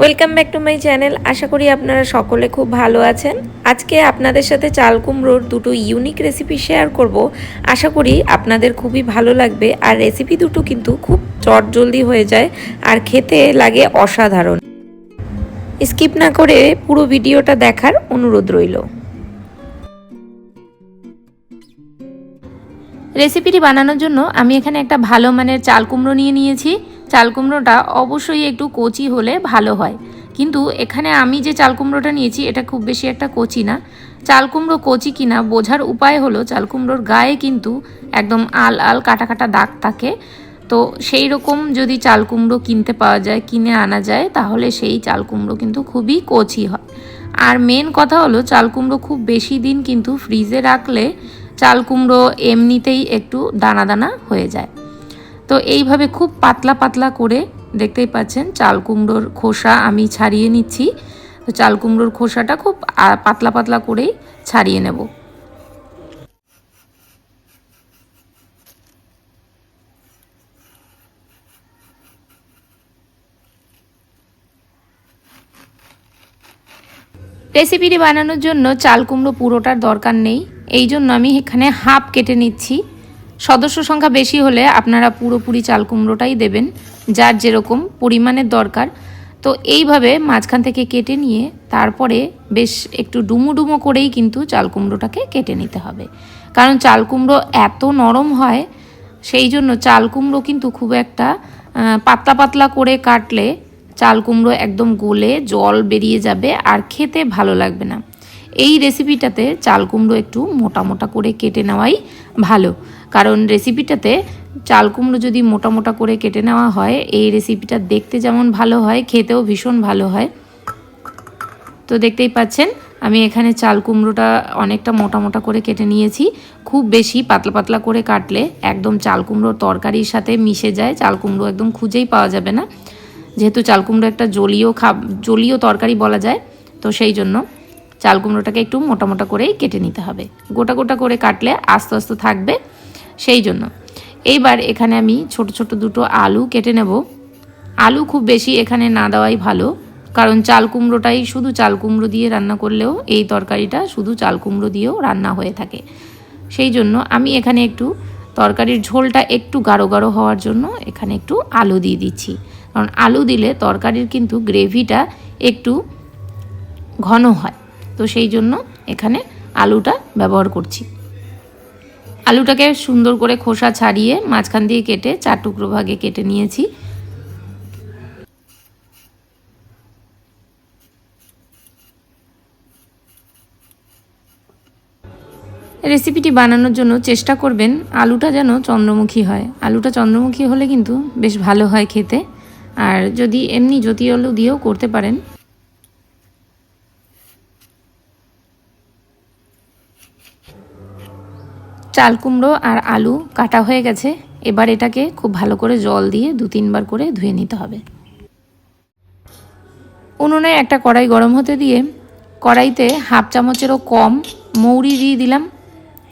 Welcome back to my channel আশা করি আপনারা সকলে খুব ভালো আছেন। আজকে আপনাদের সাথে চাল কুমড়োর দুটো ইউনিক রেসিপি শেয়ার করব। আশা করি আপনাদের খুবই ভালো লাগবে। আর রেসিপি দুটো কিন্তু খুব চটজলদি হয়ে যায় আর খেতে লাগে অসাধারণ। স্কিপ না করে পুরো ভিডিওটা দেখার অনুরোধ রইল। রেসিপিটি বানানোর জন্য আমি এখানে একটা ভালো মানের চাল কুমড়ো নিয়ে নিয়েছি। চাল কুমড়োটা অবশ্যই একটু কচি হলে ভালো হয়। কিন্তু এখানে আমি যে চাল কুমড়োটা নিয়েছি, এটা খুব বেশি একটা কচি না। চাল কুমড়ো কচি কিনা বোঝার উপায় হলো চাল কুমড়োর গায়ে কিন্তু একদম আল আল কাটা কাটা দাগ থাকে। তো সেই রকম যদি চাল কুমড়ো কিনতে পাওয়া যায়, কিনে আনা যায়, তাহলে সেই চাল কুমড়ো কিন্তু খুবই কচি হয়। আর মেন কথা হলো চাল কুমড়ো খুব বেশি দিন কিন্তু ফ্রিজে রাখলে চাল কুমড়ো এমনিতেই একটু দানা দানা হয়ে যায়। তো এইভাবে খুব পাতলা পাতলা করে দেখতেই পাচ্ছেন, চাল কুমড়োর খোসা আমি ছাড়িয়ে নিচ্ছি। তো চাল কুমড়োর খোসাটা খুব পাতলা পাতলা করেই ছাড়িয়ে নেব। রেসিপিটি বানানোর জন্য চাল কুমড়ো পুরোটার দরকার নেই। এই জন্য আমি এখানে হাফ কেটে নিচ্ছি। সদস্য সংখ্যা বেশি হলে আপনারা পুরোপুরি চাল কুমড়োটাই দেবেন, যার যেরকম পরিমাণের দরকার। তো এইভাবে মাঝখান থেকে কেটে নিয়ে তারপরে বেশ একটু ডুমো ডুমো করেই কিন্তু চাল কুমড়োটাকে কেটে নিতে হবে। কারণ চাল কুমড়ো এত নরম হয়, সেই জন্য চাল কুমড়ো কিন্তু খুব একটা পাতলা পাতলা করে কাটলে চাল কুমড়ো একদম গলে জল বেরিয়ে যাবে আর খেতে ভালো লাগবে না। এই রেসিপিটাতে চাল কুমড়ো একটু মোটা মোটা করে কেটে নেওয়াই ভালো। কারণ রেসিপিটাতে চাল কুমড়ো যদি মোটা মোটা করে কেটে নেওয়া হয়, এই রেসিপিটা দেখতে যেমন ভালো হয়, খেতেও ভীষণ ভালো হয়। তো দেখতেই পাচ্ছেন, আমি এখানে চাল কুমড়োটা অনেকটা মোটা মোটা করে কেটে নিয়েছি। খুব বেশি পাতলা পাতলা করে কাটলে একদম চাল কুমড়োর তরকারির সাথে মিশে যায়, চাল কুমড়ো একদম খুঁজেই পাওয়া যাবে না। যেহেতু চাল কুমড়ো একটা জলীয় খাব, জলীয় তরকারি বলা যায়, তো সেই জন্য চাল কুমড়োটাকে একটু মোটা মোটা করেই কেটে নিতে হবে। গোটা গোটা করে কাটলে আস্তে আস্তে থাকবে। সেই জন্য। এইবার এখানে আমি ছোট ছোট দুটো আলু কেটে নেব। আলু খুব বেশি এখানে না দেওয়াই ভালো, কারণ চাল কুমড়োটাই শুধু চাল কুমড়ো দিয়ে রান্না করলেও এই তরকারিটা শুধু চাল কুমড়ো দিয়েও রান্না হয়ে থাকে। সেই জন্য আমি এখানে একটু তরকারির ঝোলটা একটু গাঢ় গাঢ় হওয়ার জন্য এখানে একটু আলু দিয়ে দিচ্ছি। কারণ আলু দিলে তরকারির কিন্তু গ্রেভিটা একটু ঘন হয়, তো সেই জন্য এখানে আলুটা ব্যবহার করছি। আলুটাকে সুন্দর করে খোসা ছাড়িয়ে মাঝখান দিয়ে কেটে চার টুকরো ভাগে কেটে নিয়েছি। রেসিপিটি বানানোর জন্য চেষ্টা করবেন আলুটা যেন চন্দ্রমুখী হয়। আলুটা চন্দ্রমুখী হলে কিন্তু বেশ ভালো হয় খেতে। আর যদি এমনি জ্যোতি আলু দিয়েও করতে পারেন চাল কুমড়ো আর আলু কাটা হয়ে গেছে। এবার এটাকে খুব ভালো করে জল দিয়ে দু তিনবার করে ধুয়ে নিতে হবে। উনুনে একটা কড়াই গরম হতে দিয়ে কড়াইতে হাফ চামচেরও কম মৌরি দিয়ে দিলাম।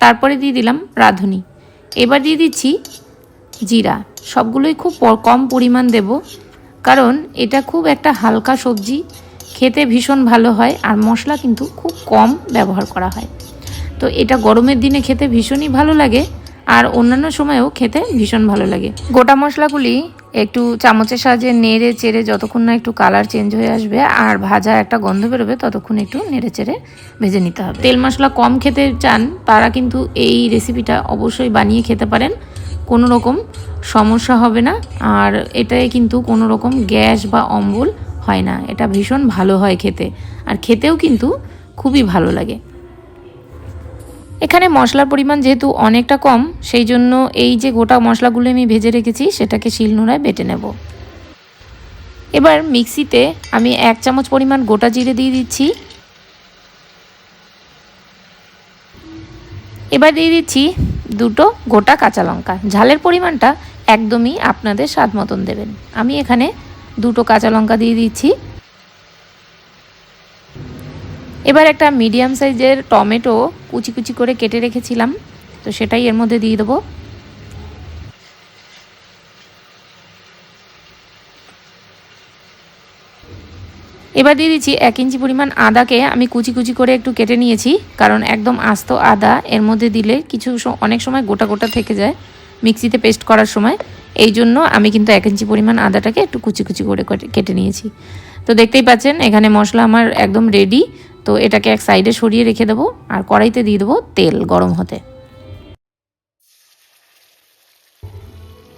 তারপরে দিয়ে দিলাম রাঁধুনি। এবার দিয়ে দিচ্ছি জিরা। সবগুলোই খুব কম পরিমাণ দেব। কারণ এটা খুব একটা হালকা সবজি। খেতে ভীষণ ভালো হয় আর মশলা কিন্তু খুব কম ব্যবহার করা হয়। তো এটা গরমের দিনে খেতে ভীষণই ভালো লাগে আর অন্যান্য সময়েও খেতে ভীষণ ভালো লাগে। গোটা মশলাগুলি একটু চামচের সাহায্যে নেড়ে চেড়ে যতক্ষণ না একটু কালার চেঞ্জ হয়ে আসবে আর ভাজা একটা গন্ধ বেরোবে ততক্ষণ একটু নেড়ে চেড়ে ভেজে নিতে হবে। তেল মশলা কম খেতে চান তারা কিন্তু এই রেসিপিটা অবশ্যই বানিয়ে খেতে পারেন। কোনো রকম সমস্যা হবে না আর এটায় কিন্তু কোনো রকম গ্যাস বা অম্বল হয় না। এটা ভীষণ ভালো হয় খেতে আর খেতেও কিন্তু খুবই ভালো লাগে। এখানে মশলার পরিমাণ যেহেতু অনেকটা কম, সেই জন্য এই যে গোটা মশলাগুলো আমি ভেজে রেখেছি, সেটাকে শিলনোড়ায় বেটে নেব। এবার মিক্সিতে আমি এক চামচ পরিমাণ গোটা জিরে দিয়ে দিচ্ছি। এবার দিয়ে দিচ্ছি দুটো গোটা কাঁচা লঙ্কা। ঝালের পরিমাণটা একদমই আপনাদের স্বাদ মতন দেবেন। আমি এখানে দুটো কাঁচা লঙ্কা দিয়ে দিচ্ছি। এবার একটা মিডিয়াম সাইজের টমেটো কুচি কুচি করে কেটে রেখেছিলাম, তো সেটাই এর মধ্যে দিয়ে দেবো। এবার দিয়ে দিচ্ছি এক ইঞ্চি পরিমাণ আদাকে আমি কুচি কুচি করে একটু কেটে নিয়েছি, কারণ একদম আস্ত আদা এর মধ্যে দিলে কিছু অনেক সময় গোটা গোটা থেকে যায় মিক্সিতে পেস্ট করার সময়। এই জন্য আমি কিন্তু এক ইঞ্চি পরিমাণ আদাটাকে একটু কুচি কুচি করে কেটে- নিয়েছি। তো দেখতেই পাচ্ছেন, এখানে মশলা আমার একদম রেডি তো এটাকে এক সাইডে সরিয়ে রেখে দেবো আর কড়াইতে দিয়ে দেবো তেল গরম হতে।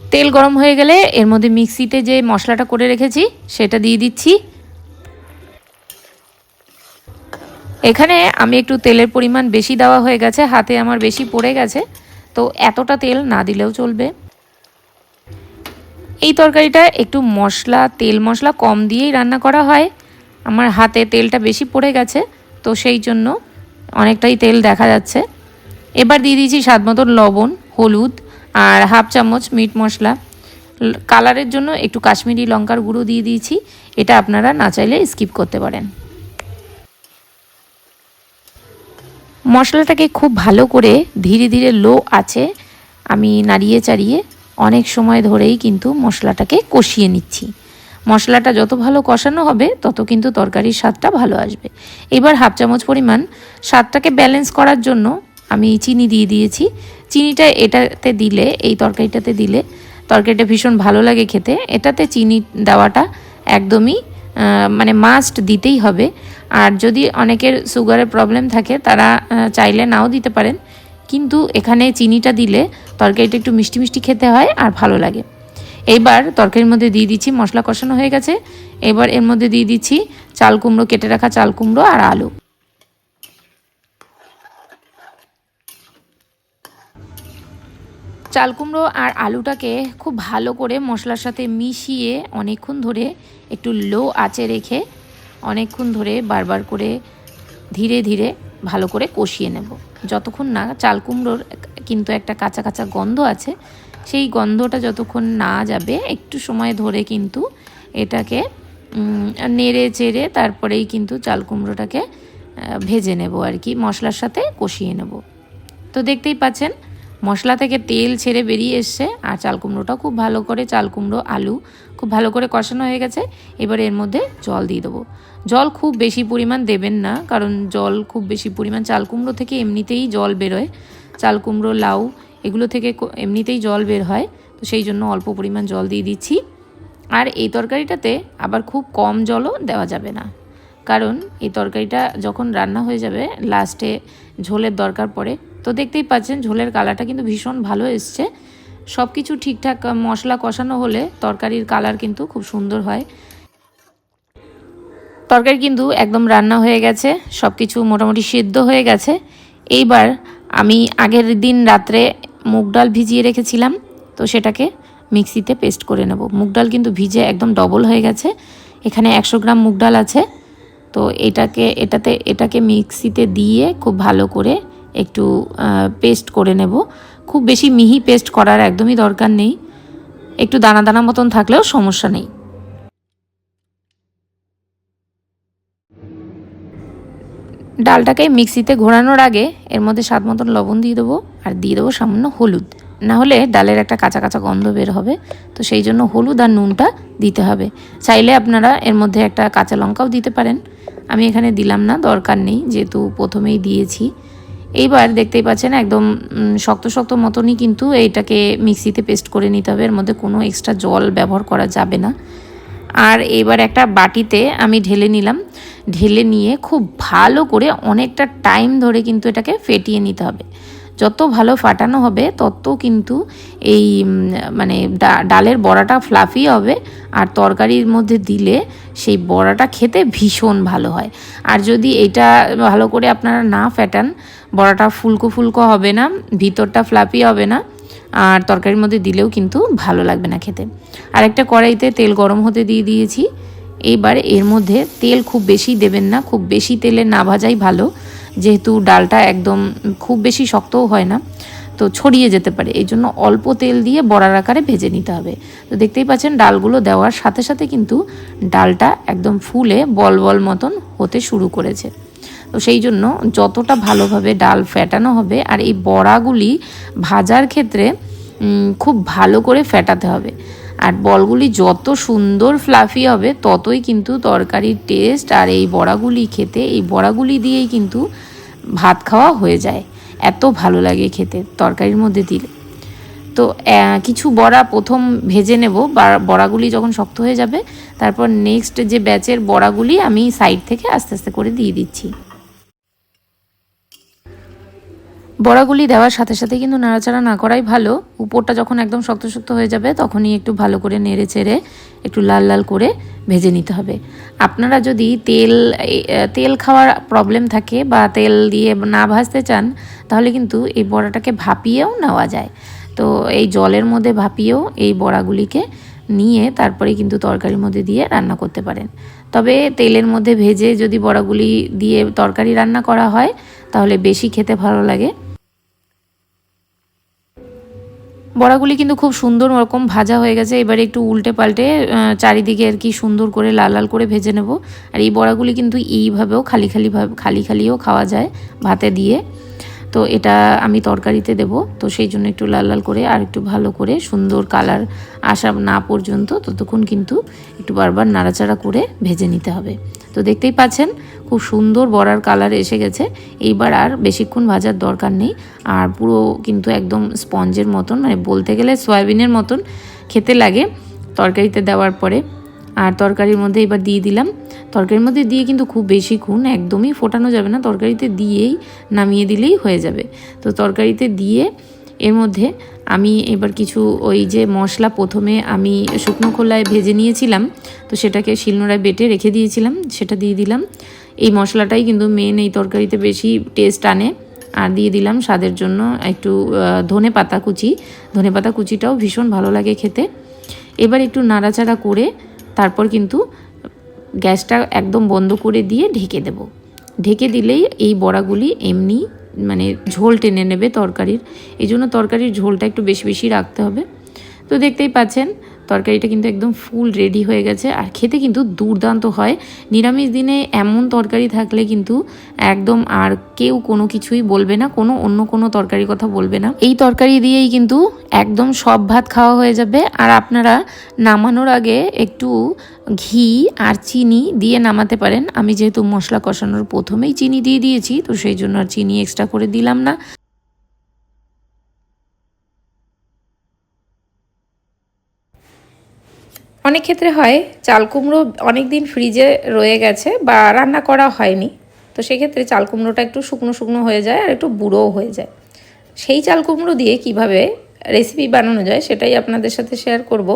তেল গরম হয়ে গেলে এর মধ্যে মিক্সিতে যে মশলাটা করে রেখেছি সেটা দিয়ে দিচ্ছি। এখানে আমি একটু তেলের পরিমাণ বেশি দেওয়া হয়ে গেছে, হাতে আমার বেশি পড়ে গেছে, তো এতটা তেল না দিলেও চলবে। এই তরকারিটা একটু মশলা, তেল মশলা কম দিয়েই রান্না করা হয়। আমার হাতে তেলটা বেশি পড়ে গেছে, তো সেই জন্য অনেকটাই তেল দেখা যাচ্ছে। এবার দিয়ে দিয়েছি স্বাদ মতন লবণ, হলুদ আর হাফ চামচ মিট মশলা। কালারের জন্য একটু কাশ্মীরি লঙ্কার গুঁড়ো দিয়ে দিয়েছি, এটা আপনারা না চাইলে স্কিপ করতে পারেন। মশলাটাকে খুব ভালো করে ধীরে ধীরে লো আছে, আমি নাড়িয়ে চাড়িয়ে অনেক সময় ধরেই কিন্তু মশলাটাকে কষিয়ে নিচ্ছি। মশলাটা যত ভালো কষানো হবে, তত কিন্তু তরকারির স্বাদটা ভালো আসবে। এবার হাফ চামচ পরিমাণ স্বাদটাকে ব্যালেন্স করার জন্য আমি চিনি দিয়ে দিয়েছি। চিনিটা এটাতে দিলে, এই তরকারিটাতে দিলে তরকারিটা ভীষণ ভালো লাগে খেতে। এটাতে চিনি দেওয়াটা একদমই মানে মাস্ট দিতেই হবে। আর যদি অনেকের সুগারের প্রবলেম থাকে, তারা চাইলে নাও দিতে পারেন। কিন্তু এখানে চিনিটা দিলে তরকারিটা একটু মিষ্টি মিষ্টি খেতে হয় আর ভালো লাগে। এইবার তরকারির মধ্যে দিয়ে দিচ্ছি মশলা কষানো হয়ে গেছে। এবার এর মধ্যে দিয়ে দিচ্ছি চাল কুমড়ো, কেটে রাখা চাল কুমড়ো আর আলু। চাল কুমড়ো আর আলুটাকে খুব ভালো করে মশলার সাথে মিশিয়ে অনেকক্ষণ ধরে একটু লো আঁচে রেখে অনেকক্ষণ ধরে বারবার করে ধীরে ধীরে ভালো করে কষিয়ে নেব। যতক্ষণ না চাল কুমড়োর কিন্তু একটা কাঁচা কাঁচা গন্ধ আছে সেই গন্ধটা যতক্ষণ না যাবে, একটু সময় ধরে কিন্তু এটাকে নেড়ে চেড়ে তারপরেই কিন্তু চাল কুমড়োটাকে ভেজে নেব আর কি, মশলার সাথে কষিয়ে নেব। তো দেখতেই পাচ্ছেন, মশলা থেকে তেল ছেড়ে বেরিয়ে এসছে আর চাল কুমড়োটাও খুব ভালো করে, চাল কুমড়ো, আলু খুব ভালো করে কষানো হয়ে গেছে। এবার এর মধ্যে জল দিয়ে দেবো। জল খুব বেশি পরিমাণ দেবেন না, কারণ জল খুব বেশি পরিমাণ, চাল কুমড়ো থেকে এমনিতেই জল বেরোয়। চাল কুমড়ো, লাউ এগুলো থেকে এমনিতেই জল বের হয়, তো সেই জন্য অল্প পরিমাণ জল দিয়ে দিচ্ছি। আর এই তরকারিটাতে আবার খুব কম জলও দেওয়া যাবে না। কারণ এই তরকারিটা যখন রান্না হয়ে যাবে লাস্টে ঝোলের দরকার পড়ে। তো দেখতেই পাচ্ছেন, ঝোলের কালারটা কিন্তু ভীষণ ভালো এসছে। সব কিছু ঠিকঠাক মশলা কষানো হলে তরকারির কালার কিন্তু খুব সুন্দর হয়। তরকারি কিন্তু একদম রান্না হয়ে গেছে সব কিছু মোটামুটি সিদ্ধ হয়ে গেছে। এইবার আমি আগের দিন রাত্রে মুগ ডাল ভিজিয়ে রেখেছিলাম, তো সেটাকে মিক্সিতে পেস্ট করে নেব। মুগ ডাল কিন্তু ভিজে একদম ডবল হয়ে গেছে। এখানে একশো গ্রাম মুগ ডাল আছে। তো এটাকে, এটাতে, এটাকে মিক্সিতে দিয়ে খুব ভালো করে একটু পেস্ট করে নেব। খুব বেশি মিহি পেস্ট করার একদমই দরকার নেই। একটু দানা দানা মতন থাকলেও সমস্যা নেই। ডালটাকে মিক্সিতে ঘোরানোর আগে এর মধ্যে স্বাদ মতন লবণ দিয়ে দেবো আর দিয়ে দেবো সামান্য হলুদ। না হলে ডালের একটা কাঁচা কাঁচা গন্ধ বের হবে, তো সেই জন্য হলুদ আর নুনটা দিতে হবে। চাইলে আপনারা এর মধ্যে একটা কাঁচা লঙ্কাও দিতে পারেন। আমি এখানে দিলাম না, দরকার নেই, যেহেতু প্রথমেই দিয়েছি। এইবার দেখতেই পাচ্ছেন একদম শক্ত শক্ত মতনই কিন্তু এইটাকে মিক্সিতে পেস্ট করে নিতে হবে। এর মধ্যে কোনো এক্সট্রা জল ব্যবহার করা যাবে না। আর এবার একটা বাটিতে আমি ঢেলে নিলাম। ঢেলে নিয়ে খুব ভালো করে অনেকটা টাইম ধরে কিন্তু এটাকে ফেটিয়ে নিতে হবে। যত ভালো ফাটানো হবে, তত কিন্তু এই মানে ডালের বড়াটা ফ্লাফি হবে আর তরকারির মধ্যে দিলে সেই বড়াটা খেতে ভীষণ ভালো হয়। আর যদি এটা ভালো করে আপনারা না ফেটান, বড়াটা ফুলকো ফুলকো হবে না, ভিতরটা ফ্লাফি হবে না আর তরকারির মধ্যে দিলেও কিন্তু ভালো লাগবে না খেতে। আর একটা কড়াইতে তেল গরম হতে দিয়ে দিয়েছি। এইবার এর মধ্যে তেল খুব বেশি দেবেন না, খুব বেশি তেলে না ভাজাই ভালো। যেহেতু ডালটা একদম খুব বেশি শক্তও হয় না, তো ছড়িয়ে যেতে পারে। এই জন্য অল্প তেল দিয়ে বড়ার আকারে ভেজে নিতে হবে। তো দেখতেই পাচ্ছেন, ডালগুলো দেওয়ার সাথে সাথে কিন্তু ডালটা একদম ফুলে বল বল মতন হতে শুরু করেছে। তো সেই জন্য যতটা ভালোভাবে ডাল ফেটানো হবে আর এই বড়াগুলি ভাজার ক্ষেত্রে খুব ভালো করে ফেটাতে হবে। আর বলগুলি যত সুন্দর ফ্লাফি হবে, ততই কিন্তু তরকারির টেস্ট আর এই বড়াগুলি খেতে, এই বড়াগুলি দিয়েই কিন্তু ভাত খাওয়া হয়ে যায়। এত ভালো লাগে খেতে তরকারির মধ্যে দিলে। তো কিছু বড়া প্রথম ভেজে নেব। বড়াগুলি যখন শক্ত হয়ে যাবে, তারপর নেক্সট যে ব্যাচের বড়াগুলি আমি সাইড থেকে আস্তে আস্তে করে দিয়ে দিচ্ছি। বড়াগুলি দেওয়ার সাথে সাথে কিন্তু নাড়াচাড়া না করাই ভালো। উপরটা যখন একদম শক্ত শক্ত হয়ে যাবে, তখনই একটু ভালো করে নেড়ে চেড়ে একটু লাল লাল করে ভেজে নিতে হবে। আপনারা যদি তেল তেল খাওয়ার প্রবলেম থাকে বা তেল দিয়ে না ভাজতে চান, তাহলে কিন্তু এই বড়াটাকে ভাপিয়েও নেওয়া যায়। তো এই জলের মধ্যে ভাপিয়েও এই বড়াগুলিকে নিয়ে তারপরে কিন্তু তরকারির মধ্যে দিয়ে রান্না করতে পারেন। তবে তেলের মধ্যে ভেজে যদি বড়াগুলি দিয়ে তরকারি রান্না করা হয়, তাহলে বেশি খেতে ভালো লাগে। বড়াগুলি কিন্তু খুব সুন্দর রকম ভাজা হয়ে গেছে। এবারে একটু উল্টে পাল্টে চারিদিকে আর কি সুন্দর করে লাল লাল করে ভেজে নেব। আর এই বড়াগুলি কিন্তু এইভাবেও খালি খালি খালি খালিও খাওয়া যায় ভাতে দিয়ে। তো এটা আমি তরকারিতে দেব। তো সেই জন্য একটু লাল লাল করে আর একটু ভালো করে সুন্দর কালার আসা না পর্যন্ত ততক্ষণ কিন্তু একটু বারবার নাড়াচাড়া করে ভেজে নিতে হবে। তো দেখতেই পাচ্ছেন খুব সুন্দর বড়ার কালার এসে গেছে। এইবার আর বেশিক্ষণ ভাজার দরকার নেই। আর পুরো কিন্তু একদম স্পঞ্জের মতন মানে বলতে গেলে সয়াবিনের মতন খেতে লাগে তরকারিতে দেওয়ার পরে। আর তরকারির মধ্যে এবার দিয়ে দিলাম। তরকারির মধ্যে দিয়ে কিন্তু খুব বেশিক্ষণ একদমই ফোটানো যাবে না। তরকারিতে দিয়েই নামিয়ে দিলেই হয়ে যাবে। তো তরকারিতে দিয়ে এর মধ্যে আমি এবার কিছু ওই যে মশলা প্রথমে আমি শুকনো খোলায় ভেজে নিয়েছিলাম। তো সেটাকে শিলনোড়ায় বেটে রেখে দিয়েছিলাম। সেটা দিয়ে দিলাম। এই মশলাটাই কিন্তু মেন এই তরকারিতে বেশি টেস্ট আনে। আর দিয়ে দিলাম স্বাদের জন্য একটু ধনে পাতা কুচি। ধনে পাতা কুচিটাও ভীষণ ভালো লাগে খেতে। এবার একটু নাড়াচাড়া করে তারপর কিন্তু গ্যাসটা একদম বন্ধ করে দিয়ে ঢেকে দেব। ঢেকে দিলেই এই বড়াগুলি এমনি মানে ঝোল টেনে নেবে তরকারির। এই জন্য তরকারির ঝোলটা একটু বেশি বেশি রাখতে হবে। তো দেখতেই পাচ্ছেন তরকারিটা কিন্তু একদম ফুল রেডি হয়ে গেছে। আর খেতে কিন্তু দুর্দান্ত হয়। নিরামিষ দিনে এমন তরকারি থাকলে কিন্তু একদম আর কেউ কোনো কিছুই বলবে না, কোনো অন্য কোনো তরকারির কথা বলবে না। এই তরকারি দিয়েই কিন্তু একদম সব ভাত খাওয়া হয়ে যাবে। আর আপনারা নামানোর আগে একটু ঘি আর চিনি দিয়ে নামাতে পারেন। আমি যেহেতু মশলা কষানোর প্রথমেই চিনি দিয়ে দিয়েছি, তো সেই জন্য আর চিনি এক্সট্রা করে দিলাম না। অনেক ক্ষেত্রে হয়, চাল কুমড়ো অনেক দিন ফ্রিজে রয়ে গেছে বা রান্না করা হয়নি। তো সেক্ষেত্রে চাল কুমড়োটা একটু শুকনো শুকনো হয়ে যায় আর একটু বুড়োও হয়ে যায়। সেই চাল কুমড়ো দিয়ে কীভাবে রেসিপি বানানো যায় সেটাই আপনাদের সাথে শেয়ার করব।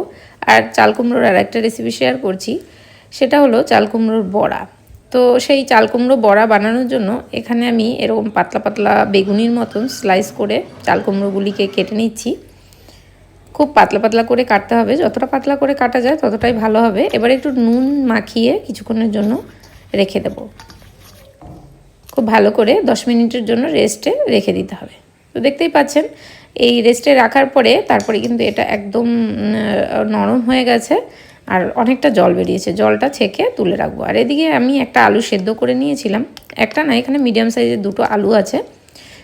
আর চাল কুমড়োর আর একটা রেসিপি শেয়ার করছি, সেটা হলো চাল কুমড়োর বড়া। তো সেই চাল কুমড়ো বড়া বানানোর জন্য এখানে আমি এরকম পাতলা পাতলা বেগুনির মতন স্লাইস করে চাল কুমড়োগুলিকে কেটে নিচ্ছি। খুব পাতলা পাতলা করে কাটতে হবে। যতটা পাতলা করে কাটা যায় ততটাই ভালো হবে। এবার একটু নুন মাখিয়ে কিছুক্ষণের জন্য রেখে দেব। খুব ভালো করে দশ মিনিটের জন্য রেস্টে রেখে দিতে হবে। তো দেখতেই পাচ্ছেন, এই রেস্টে রাখার পরে তারপরে কিন্তু এটা একদম নরম হয়ে গেছে আর অনেকটা জল বেরিয়েছে। জলটা ছেঁকে তুলে রাখব। আর এদিকে আমি একটা আলু সেদ্ধ করে নিয়েছিলাম। একটা না, এখানে মিডিয়াম সাইজের দুটো আলু আছে।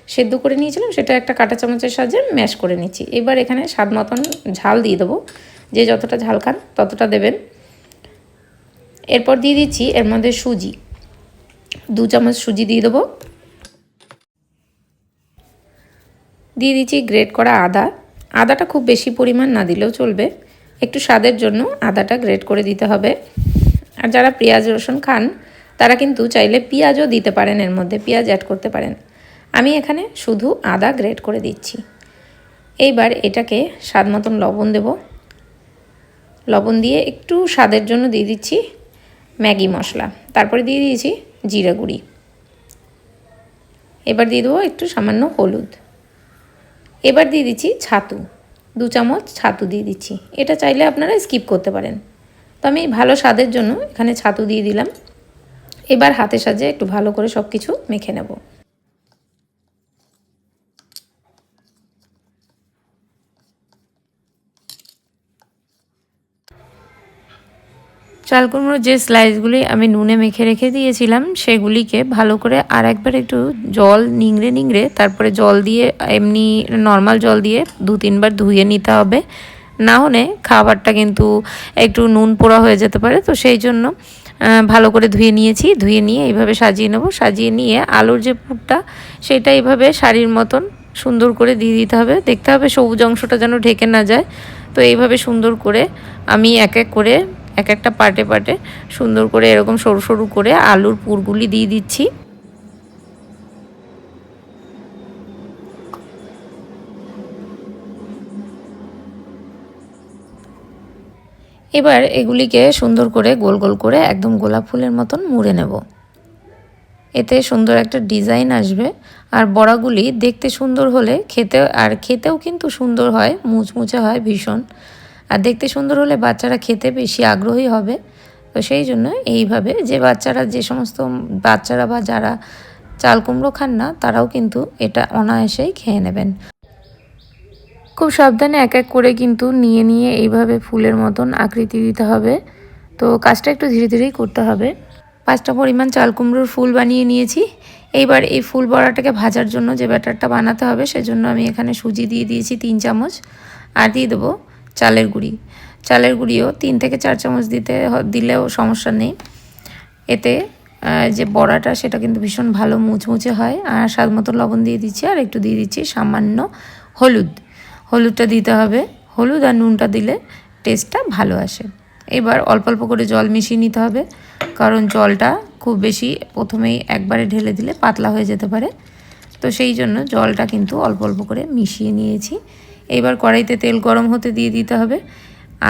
সেদ্ধ করে নিয়েছিলাম, সেটা একটা কাঁটা চামচের সাহায্যে ম্যাশ করে নিচ্ছি। এবার এখানে স্বাদ মতন ঝাল দিয়ে দেবো। যে যতটা ঝাল খান, ততটা দেবেন। এরপর দিয়ে দিচ্ছি এর মধ্যে সুজি। দু চামচ সুজি দিয়ে দেবো। দিয়ে দিচ্ছি গ্রেট করা আদা। আদাটা খুব বেশি পরিমাণ না দিলেও চলবে। একটু স্বাদের জন্য আদাটা গ্রেট করে দিতে হবে। আর যারা পেঁয়াজ রসুন খান, তারা কিন্তু চাইলে পেঁয়াজও দিতে পারেন এর মধ্যে, পেঁয়াজ অ্যাড করতে পারেন। আমি এখানে শুধু আদা গ্রেট করে দিচ্ছি। এইবার এটাকে স্বাদ মতন লবণ দেব। লবণ দিয়ে একটু স্বাদের জন্য দিয়ে দিচ্ছি ম্যাগি মশলা। তারপরে দিয়ে দিয়েছি জিরা গুঁড়ি। এবার দিয়ে দেবো একটু সামান্য হলুদ। এবার দিয়ে দিচ্ছি ছাতু। দু চামচ ছাতু দিয়ে দিচ্ছি। এটা চাইলে আপনারা স্কিপ করতে পারেন। তো আমি ভালো স্বাদের জন্য এখানে ছাতু দিয়ে দিলাম। এবার হাতের সাজে একটু ভালো করে সব কিছু মেখে নেব। চাল কুমড়োর যে স্লাইসগুলি আমি নুনে মেখে রেখে দিয়েছিলাম, সেগুলিকে ভালো করে আর একবার একটু জল নিংড়ে নিংড়ে, তারপরে জল দিয়ে, এমনি নর্মাল জল দিয়ে দু তিনবার ধুয়ে নিতে হবে। না হলে খাবারটা কিন্তু একটু নুন পোড়া হয়ে যেতে পারে, তো সেই জন্য ভালো করে ধুয়ে নিয়েছি। ধুয়ে নিয়ে এইভাবে সাজিয়ে নেব। সাজিয়ে নিয়ে আলুর যে পুরটা, সেটা এইভাবে শাড়ির মতন সুন্দর করে দিয়ে দিতে হবে। দেখতে হবে সবুজ অংশটা যেন ঢেকে না যায়। তো এইভাবে সুন্দর করে আমি এক এক করে এক একটা পার্টে পার্টে সুন্দর করে এরকম সরু সরু করে আলুর পুরগুলি দিয়ে দিচ্ছি। এবার এগুলিকে সুন্দর করে গোল গোল করে একদম গোলাপ ফুলের মতন মুড়ে নেব। এতে সুন্দর একটা ডিজাইন আসবে আর বড়াগুলি দেখতে সুন্দর হলে খেতে আর খেতেও কিন্তু সুন্দর হয়, মুচমুচে হয় ভীষণ। আর দেখতে সুন্দর হলে বাচ্চারা খেতে বেশি আগ্রহী হবে। তো সেই জন্য এইভাবে যে বাচ্চারা যে সমস্ত বাচ্চারা বা যারা চাল কুমড়ো খান না, তারাও কিন্তু এটা অনায়াসেই খেয়ে নেবেন। খুব সাবধানে এক এক করে কিন্তু নিয়ে নিয়ে এইভাবে ফুলের মতন আকৃতি দিতে হবে। তো কাজটা একটু ধীরে ধীরেই করতে হবে। পাঁচটা পরিমাণ চাল কুমড়োর ফুল বানিয়ে নিয়েছি। এইবার এই ফুল বড়াটাকে ভাজার জন্য যে ব্যাটারটা বানাতে হবে, সেজন্য আমি এখানে সুজি দিয়ে দিয়েছি তিন চামচ। আর দিয়ে দেবো চালের গুঁড়ি। চালের গুঁড়িও তিন থেকে চার চামচ দিতে দিলেও সমস্যা নেই। এতে যে বড়াটা সেটা কিন্তু ভীষণ ভালো মুচমুচে হয়। আর স্বাদ মতো লবণ দিয়ে দিচ্ছি আর একটু দিয়ে দিচ্ছি সামান্য হলুদ। হলুদটা দিতে হবে। হলুদ আর নুনটা দিলে টেস্টটা ভালো আসে। এবার অল্প অল্প করে জল মিশিয়ে নিতে হবে। কারণ জলটা খুব বেশি প্রথমেই একবারে ঢেলে দিলে পাতলা হয়ে যেতে পারে। তো সেই জন্য জলটা কিন্তু অল্প অল্প করে মিশিয়ে নিয়েছি। এবার কড়াইতে তেল গরম হতে দিয়ে দিতে হবে।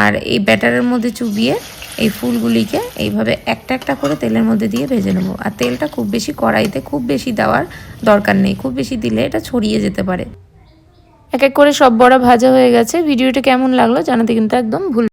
আর এই ব্যাটারের মধ্যে চুবিয়ে এই ফুলগুলিকে এইভাবে একটা একটা করে তেলের মধ্যে দিয়ে ভেজে নেব। আর তেলটা খুব বেশি কড়াইতে খুব বেশি দেওয়ার দরকার নেই। খুব বেশি দিলে এটা ছড়িয়ে যেতে পারে। এক এক করে সব বড়া ভাজা হয়ে গেছে। ভিডিওটা কেমন লাগল জানাতে কিন্তু একদম ভুল